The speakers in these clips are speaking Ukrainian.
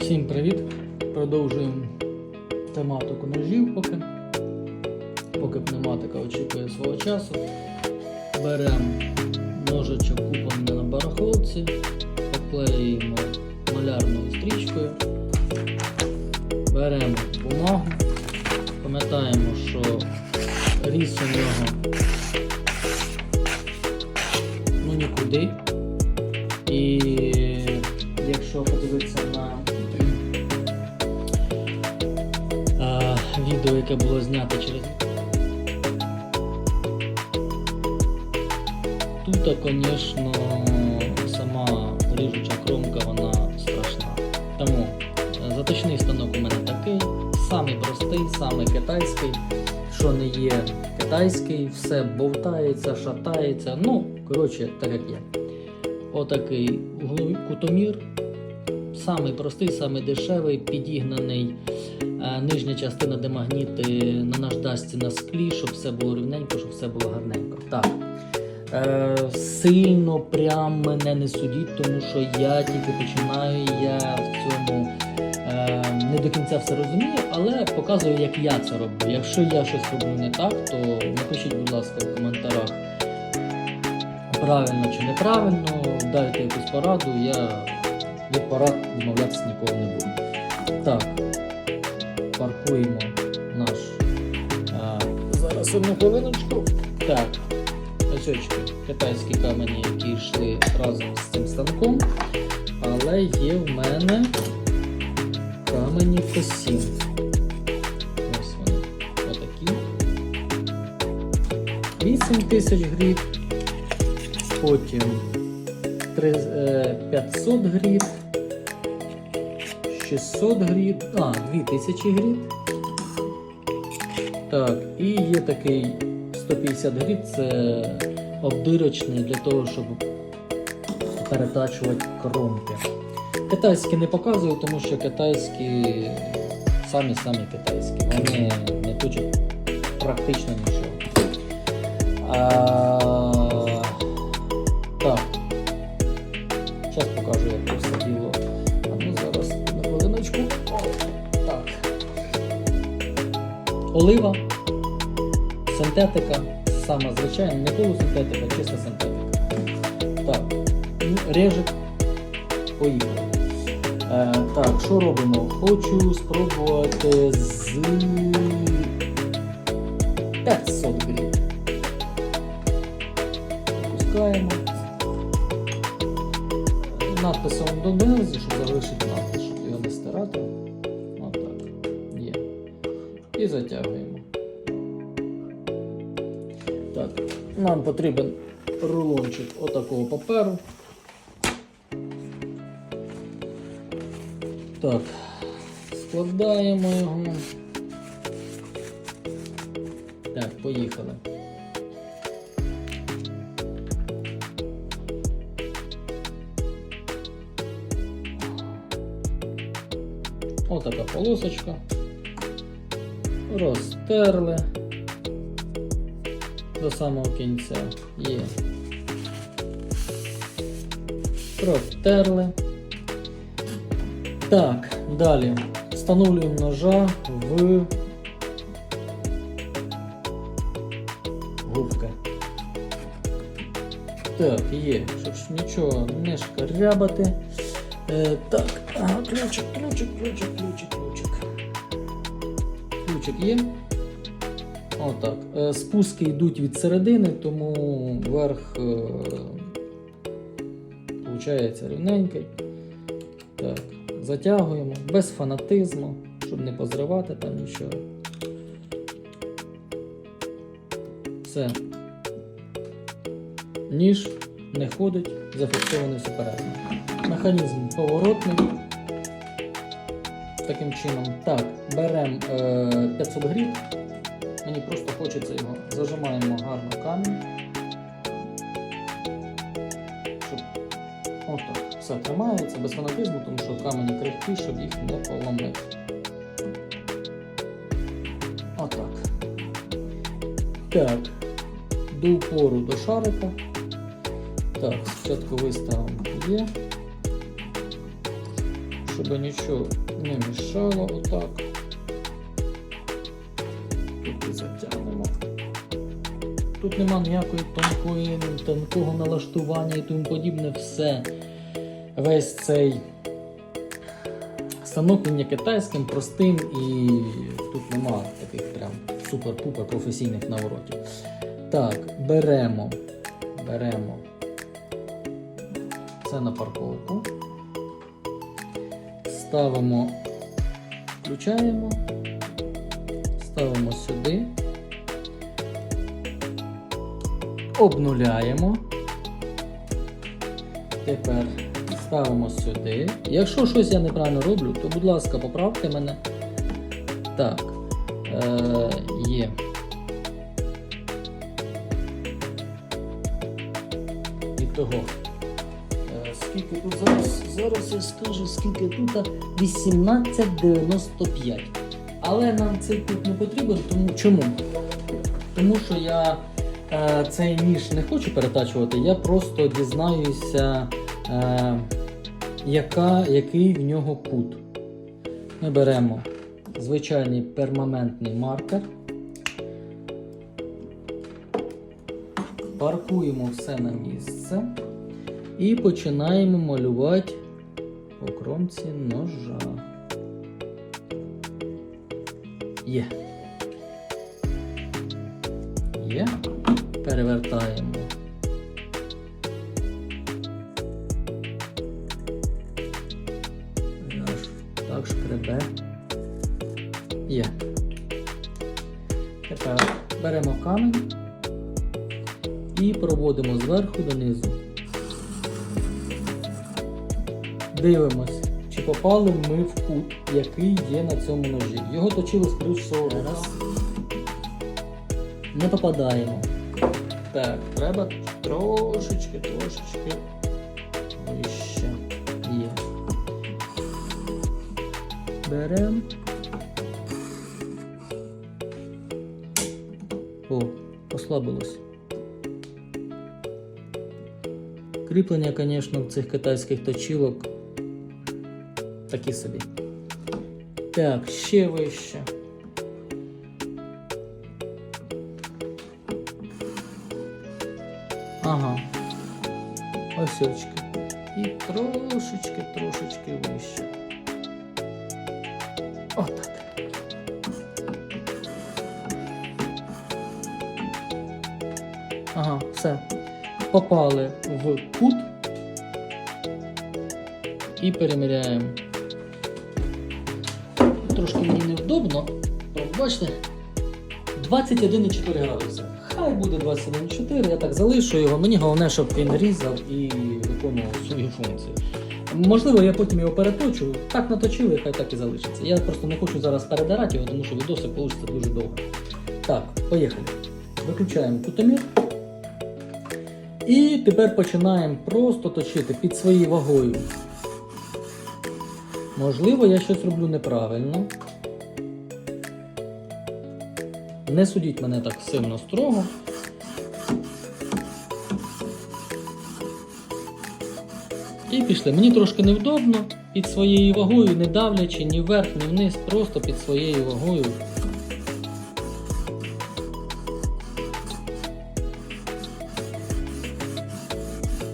Всім привіт! Продовжуємо тематику ножів поки. Поки пневматика очікує свого часу. Беремо ножичок куплений на барахолці, поклеюємо малярною стрічкою, беремо бумагу, пам'ятаємо, що різ у нього ну нікуди. І якщо подивитися на відео, яке було знято через тут, звісно, сама ріжуча кромка, вона страшна. Тому е, заточний станок у мене такий, самий простий, самий китайський. Що не є китайський, все бовтається, шатається. Ну, коротше, так як є. Отакий кутомір. Самий простий, самий дешевий, підігнаний. Е, Нижня частина, де магніти на наждачці на склі, щоб все було рівненько, щоб все було гарненько. Так. Е, сильно прям мене не судіть, тому що я тільки починаю, я в цьому е, не до кінця все розумію, але показую, як я це роблю. Якщо я щось роблю не так, то напишіть, будь ласка, в коментарях правильно чи неправильно, дайте якусь пораду, я від порад відмовлятися ніколи не буду. Так, паркуємо наш. А, зараз одну хвилиночку. Так, ось китайські камені, які йшли разом з цим станком. Але є в мене камені косі. Ось вони. Отакі. 8 тисяч гріб. Потім е, 500 гріб. 600 гріб. А, 2000 гріб. Так, і є такий 150 гріб, це обдирочний для того, щоб перетачувати кромки. Китайські не показую, тому що китайські самі-самі китайські. Вони не точать практично нічого. А, так. Зараз покажу, як це діло. Олива, синтетика, сама звичайна, не полусинтетика, чиста синтетика. Так, ну, режик. Поїхали. Е, так, що робимо? Хочу спробувати з 500 гривень. Опускаємо. Надписом донизу, щоб залишити надпис, І затягуємо. Так, нам потрібен рулончик отакого паперу. Так, складаємо його. Так, поїхали. Отака полосочка. Розтерли до самого кінця. Є. Протерли. Так, далі встановлюємо ножа в губки. Так, є, щоб нічого не шкарябати. Е, так, ага, ключик, ключик, ключик, ключик, ключик. Є. Отак. Е, спуски йдуть від середини, тому верх е, виходить рівненький. Так, затягуємо без фанатизму, щоб не позривати там нічого. Все. Ніж не ходить, зафіксований всередину. Механізм поворотний. Таким чином. Так, беремо е, 500 гріб. Мені просто хочеться його. Зажимаємо гарно камінь. Щоб отак все тримається без фанатизму, тому що камені крихкі, щоб їх не поламити. Отак. Так. До упору до шарика. Так, спочатку виставимо є. Щоб нічого не мішало отак. Тут і затягнемо. Тут нема ніякої тонкої, тонкого налаштування і тому подібне. Все. Весь цей станок він є китайським, простим і тут нема таких прям супер-пупер професійних наворотів. Так, беремо. Беремо. Це на парковку. Ставимо, включаємо, ставимо сюди, обнуляємо. Тепер ставимо сюди. Якщо щось я неправильно роблю, то будь ласка, поправте мене. Так, е, є. І того. Скільки тут зараз? Зараз я скажу, скільки тут 18,95. Але нам цей кут не потрібен, тому чому? Тому що я е, цей ніж не хочу перетачувати, я просто дізнаюся, е, яка, який в нього кут. Ми беремо звичайний перманентний маркер. Паркуємо все на місце. І починаємо малювати по кромці ножа. Є. Є. Перевертаємо. Так шкребе. Є. Тепер беремо камінь і проводимо зверху донизу. Дивимось, чи попали ми в кут, який є на цьому ножі. Його точили скоріш всього раз. Не попадаємо. Так, треба трошечки, трошечки вище. Є. Беремо. О, послабилось. Кріплення, звісно, в цих китайських точілок такі собі. Так, ще вище. Ага. Ось очки. І трошечки, трошечки вище. Отак. Ага, все. Попали в кут і переміряємо. Трошки мені невдобно. Бачите? 21,4 градуси. Хай буде 21,4, я так залишу його. Мені головне, щоб він різав і виконував свою функцію. Можливо, я потім його переточу. Так наточили, хай так і залишиться. Я просто не хочу зараз передирати його, тому що відосик вийде дуже довго. Так, поїхали. Виключаємо кутомір. І тепер починаємо просто точити під своєю вагою. Можливо, я щось роблю неправильно. Не судіть мене так сильно строго. І пішли. Мені трошки невдобно під своєю вагою, не давлячи ні вверх, ні вниз, просто під своєю вагою.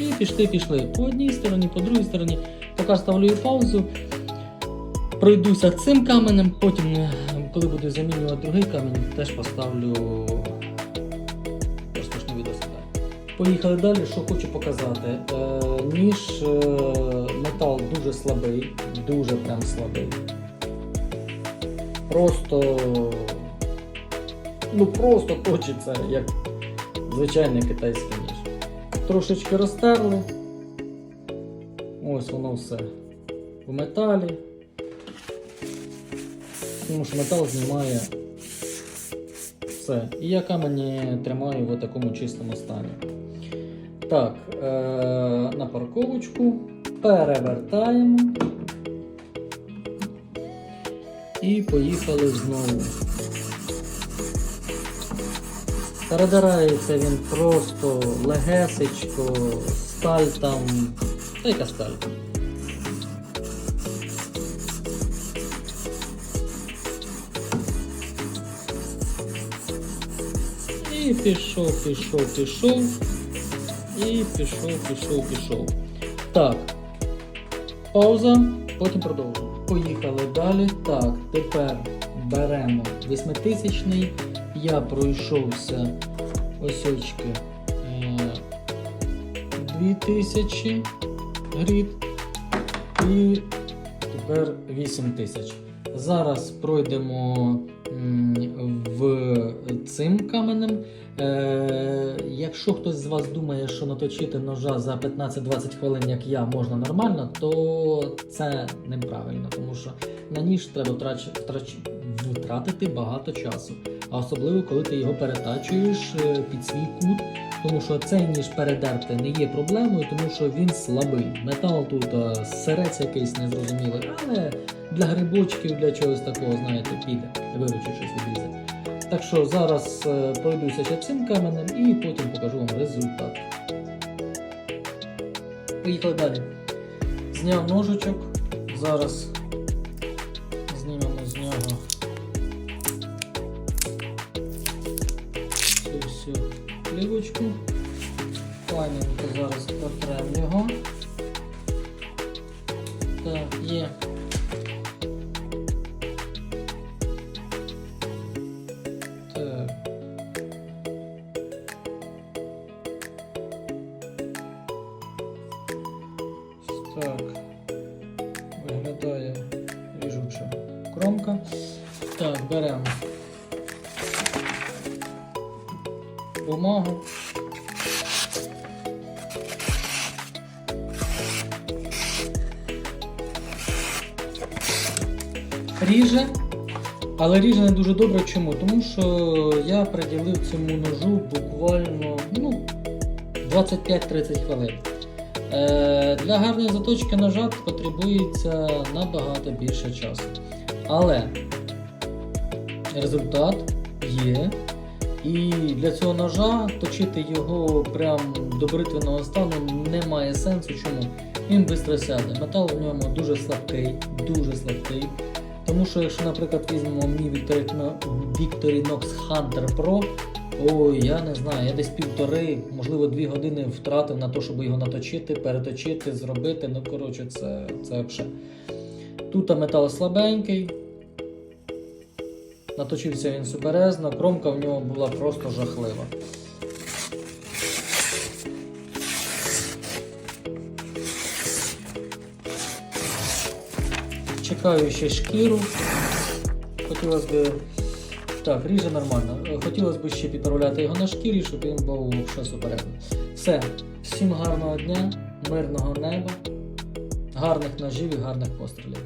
І пішли, пішли по одній стороні, по другій стороні. Поки ставлю паузу, пройдуся цим каменем, потім, е, коли буду замінювати другий камінь, теж поставлю розкошний відео. Поїхали далі, що хочу показати. Е, ніж е, метал дуже слабий, дуже прям слабий. Просто, ну просто точиться, як звичайний китайський ніж. Трошечки розтерли. Ось воно все в металі. Тому що метал знімає все. І я камені тримаю в такому чистому стані. Так, е- на парковочку перевертаємо. І поїхали знову. Передирається він просто легесечко, сталь там. Та яка сталь? І пішов, пішов, пішов. І пішов, пішов, пішов. Так. Пауза, потім продовжуємо. Поїхали далі. Так, тепер беремо 8000 Я пройшовся ось очки е, 2000 грід. І тепер 8000. Зараз пройдемо в цим каменем. Е, якщо хтось з вас думає, що наточити ножа за 15-20 хвилин, як я, можна нормально, то це неправильно, тому що на ніж треба втрач, втрач, втратити багато часу. А особливо, коли ти його перетачуєш е, під свій кут, тому що цей ніж передерти не є проблемою, тому що він слабий. Метал тут е, серець якийсь незрозумілий, але для грибочків, для чогось такого, знаєте, піде, виручить щось відрізати. Так що зараз е, пройдуся ще цим каменем і потім покажу вам результат. Поїхали далі. Зняв ножичок. Зараз знімемо з нього цю всю плівочку. Файненько зараз протрем його. Так, є. Так. Виглядає ріжуча кромка. Так, беремо бумагу. Ріже, але ріже не дуже добре. Чому? Тому що я приділив цьому ножу буквально ну, 25-30 хвилин. Е, для гарної заточки ножа потребується набагато більше часу. Але результат є. І для цього ножа точити його прям до бритвеного стану немає сенсу. Чому? Він швидко сяде. Метал в ньому дуже слабкий, дуже слабкий. Тому що, якщо, наприклад, візьмемо мій Victorino- Victorinox Hunter Pro, ой, я не знаю, я десь півтори, можливо, дві години втратив на те, щоб його наточити, переточити, зробити. Ну, коротше, це, це взагалі. Тут метал слабенький. Наточився він суперезно, кромка в нього була просто жахлива. Чекаю ще шкіру. Хотілося б. Так, ріже нормально. Хотілося б ще підправляти його на шкірі, щоб він був ще суперезно. Все. Всім гарного дня, мирного неба, гарних ножів і гарних пострілів.